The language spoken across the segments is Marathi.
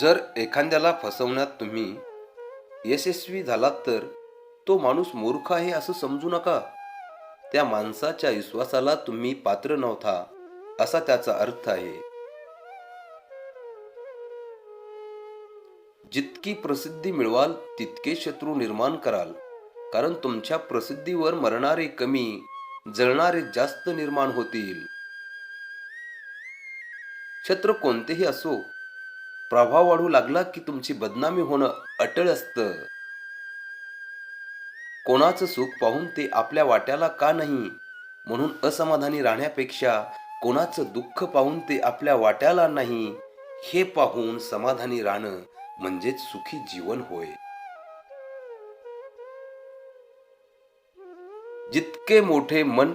जर एखाद्याला फसवण्यात तुम्ही यशस्वी झालात तर तो माणूस मूर्ख आहे असं समजू नका. त्या माणसाच्या विश्वासाला तुम्ही पात्र नव्हता असा त्याचा अर्थ आहे. जितकी प्रसिद्धी मिळवाल तितके शत्रू निर्माण कराल. कारण तुमच्या प्रसिद्धीवर मरणारे कमी जळणारे जास्त निर्माण होतील. शत्रू कोणतेही असो प्रभाव वाढू लागला की तुमची बदनामी होणं अटळ असतं. कोणाचं सुख पाहून ते आपल्या वाट्याला का नाही? म्हणून असमाधानी राहण्यापेक्षा कोणाचं दुःख पाहून ते आपल्या वाट्याला नाही हे पाहून समाधानी राहणं म्हणजेच सुखी जीवन होय. जितके मोठे मन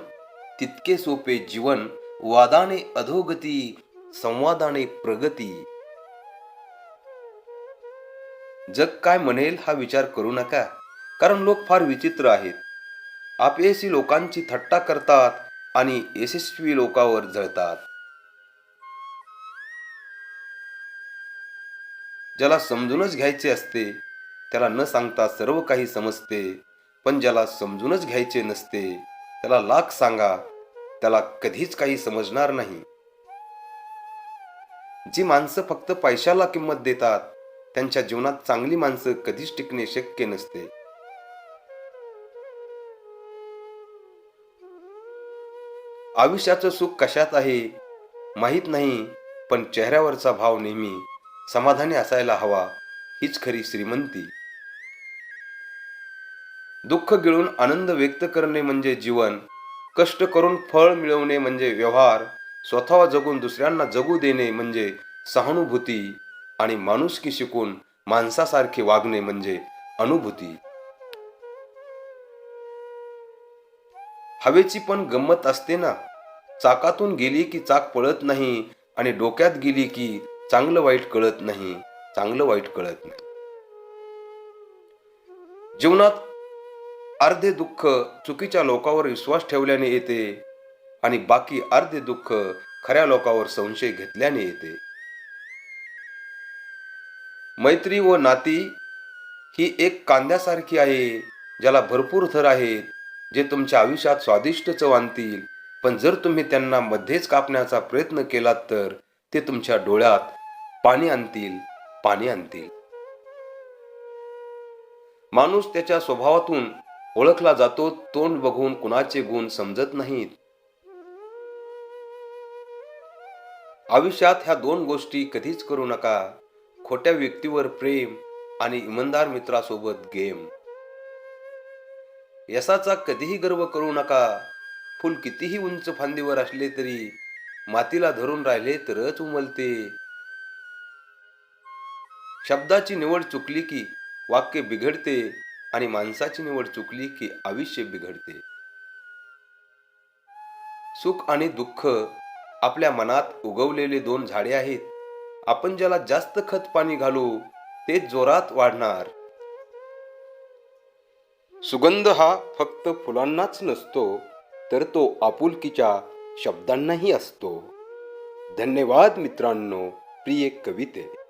तितके सोपे जीवन वादाने अधोगती संवादाने प्रगती जग काय म्हणेल हा विचार करू नका कारण लोक फार विचित्र आहेत. अपयशी लोकांची थट्टा करतात आणि यशस्वी लोकांवर जळतात. ज्याला समजूनच घ्यायचे असते त्याला न सांगता सर्व काही समजते पण ज्याला समजूनच घ्यायचे नसते त्याला लाख सांगा त्याला कधीच काही समजणार नाही. जी माणसं फक्त पैशाला किंमत देतात त्यांच्या जीवनात चांगली माणसं कधीच टिकणे शक्य नसते. आयुष्याचं सुख कशात आहे? माहीत नाही पण चेहऱ्यावरचा भाव नेहमी समाधानी असायला हवा हीच खरी श्रीमंती. दुःख गिळून आनंद व्यक्त करणे म्हणजे जीवन कष्ट करून फळ मिळवणे म्हणजे व्यवहार स्वतः जगून दुसऱ्यांना जगू देणे म्हणजे सहानुभूती आणि माणुसकी शिकून माणसासारखे वागणे म्हणजे अनुभूती. हवेची पण गंमत असते ना. चाकातून गेली की चाक पळत नाही आणि डोक्यात गेली की चांगलं वाईट कळत नाही चांगलं वाईट कळत नाही. जीवनात अर्धे दुःख चुकीच्या लोकांवर विश्वास ठेवल्याने येते आणि बाकी अर्धे दुःख खऱ्या लोकांवर संशय घेतल्याने येते. मैत्री व नाती ही एक कांद्यासारखी आहे ज्याला भरपूर थर आहेत जे तुमच्या आयुष्यात स्वादिष्ट चव आणतील. पण जर तुम्ही त्यांना मध्येच कापण्याचा प्रयत्न केलात तर ते तुमच्या डोळ्यात पाणी आणतील पाणी आणतील. माणूस त्याच्या स्वभावातून ओळखला जातो तोंड बघून कुणाचे गुण समजत नाहीत. आयुष्यात ह्या दोन गोष्टी कधीच करू नका. खोट्या व्यक्तीवर प्रेम आणि इमानदार मित्रासोबत गेम. यशाचा कधीही गर्व करू नका. फुल कितीही उंच फांदीवर असले तरी मातीला धरून राहिले तरच उमलते. शब्दाची निवड चुकली की वाक्य बिघडते आणि माणसाची निवड चुकली की आयुष्य बिघडते. सुख आणि दुःख आपल्या मनात उगवलेले दोन झाडे आहेत. आपण ज्याला जास्त खत पाणी घालू ते जोरात वाढणार. सुगंध हा फक्त फुलांनाच नसतो तर तो आपुलकीच्या शब्दांनाही असतो. धन्यवाद मित्रांनो प्रिय कविते.